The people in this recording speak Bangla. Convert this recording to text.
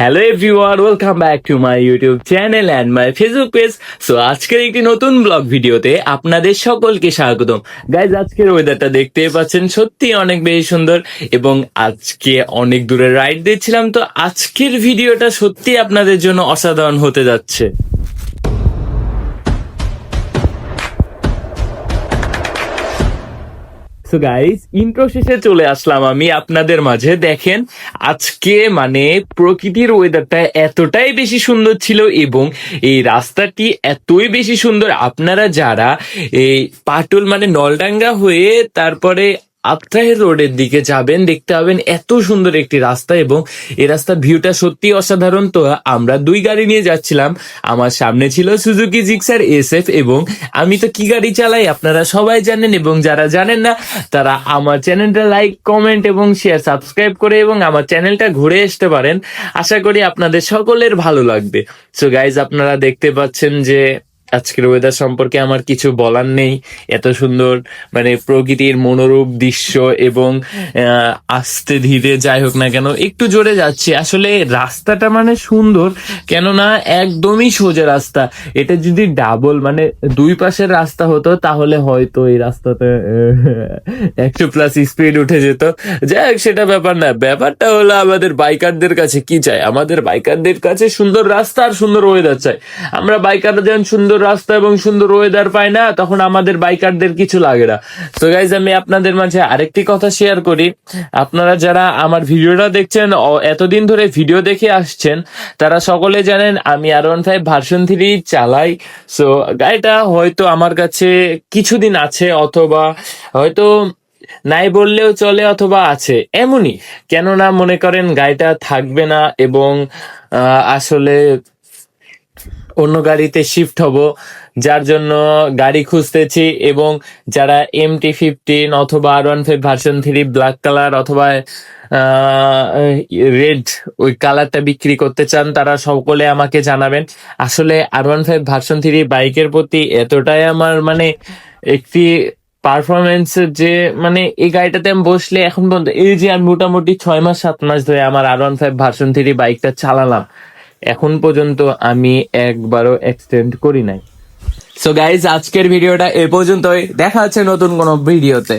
Hello everyone welcome back to my YouTube channel and my Facebook page so আজকের একটি নতুন ব্লগ ভিডিওতে আপনাদের সকলকে স্বাগতম। গাইজ আজকের ওয়েদারটা দেখতে পাচ্ছেন সত্যি অনেক বেশি সুন্দর এবং আজকে অনেক দূরে রাইড দিচ্ছিলাম তো আজকের ভিডিওটা সত্যি আপনাদের জন্য অসাধারণ হতে যাচ্ছে। সো গাইস ইন্ট্রো শেষে চলে আসলাম আমি আপনাদের মাঝে। দেখেন, আজকে মানে প্রকৃতির ওয়েদারটা এতটাই বেশি সুন্দর ছিল এবং এই রাস্তাটি এতই বেশি সুন্দর। আপনারা যারা এই পাটুল মানে নলডাঙ্গা হয়ে তারপরে আত্রাহের রোডের দিকে যাবেন, দেখতে পাবেন এত সুন্দর একটি রাস্তা এবং এই রাস্তার ভিউটা সত্যি অসাধারণ। তো আমরা দুই গাড়ি নিয়ে যাচ্ছিলাম। আমার সামনে ছিল সুজুকি জিক্সার এসএফ এবং আমি তো কি গাড়ি চালাই আপনারা সবাই জানেন এবং যারা জানেন না, তারা আমার চ্যানেলটা লাইক, কমেন্ট এবং শেয়ার, সাবস্ক্রাইব করে এবং আমার চ্যানেলটা ঘুরে আসতে পারেন। আশা করি আপনাদের সকলের ভালো লাগবে। সো গাইজ আপনারা দেখতে পাচ্ছেন যে আজকের ওয়েদার সম্পর্কে আমার কিছু বলার নেই। এত সুন্দর মানে প্রকৃতির মনোরূপ দৃশ্য এবং আস্তে ধীরে যাই হোক না কেন, একটু জোরে যাচ্ছি। আসলে রাস্তাটা মানে সুন্দর, কেননা একদমই সোজা রাস্তা। এটা যদি ডাবল মানে দুই পাশের রাস্তা হতো, তাহলে হয়তো এই রাস্তাতে একশো প্লাস স্পিড উঠে যেত। যাই হোক, সেটা ব্যাপার না। ব্যাপারটা হলো আমাদের বাইকারদের কাছে কি চাই? আমাদের বাইকারদের কাছে সুন্দর রাস্তা আর সুন্দর ওয়েদার চাই। আমরা বাইকাররা যেমন সুন্দর রাস্তা এবং সুন্দর ওয়েদার পাই না, তখন আমাদের বাইকারদের কিছু লাগে না। তো গাইজ আমি আপনাদের মাঝে আরেকটি কথা শেয়ার করি। আপনারা যারা আমার ভিডিওটা দেখছেন এতদিন ধরে ভিডিও দেখে আসছেন, তারা সকলে জানেন আমি R one five version three চালাই। সো গাড়িটা হয়তো আমার কাছে কিছুদিন আছে অথবা হয়তো নাই বললেও চলে অথবা আছে, এমনই। কেননা মনে করেন গাড়িটা থাকবে না এবং আসলে অন্য গাড়িতে শিফট হব, যার জন্য গাড়ি খুঁজতেছি এবং যারা এম টি ফিফটিন অথবা R one five version three black colour অথবা রেড ওই কালারটা বিক্রি করতে চান, তারা সকলে আমাকে জানাবেন। আসলে R one five version three বাইকের প্রতি এতটাই আমার মানে একটি পারফরমেন্স যে মানে এই গাড়িটাতে আমি বসলে এখন পর্যন্ত এই যে আমি মোটামুটি ছয় মাস, সাত মাস ধরে আমার R one five version three বাইকটা চালালাম। এখন পর্যন্ত আমি একবারও এক্সটেন্ড করি নাই। সো গাইজ আজকের ভিডিওটা এ পর্যন্তই। দেখা হচ্ছে নতুন কোনো ভিডিওতে।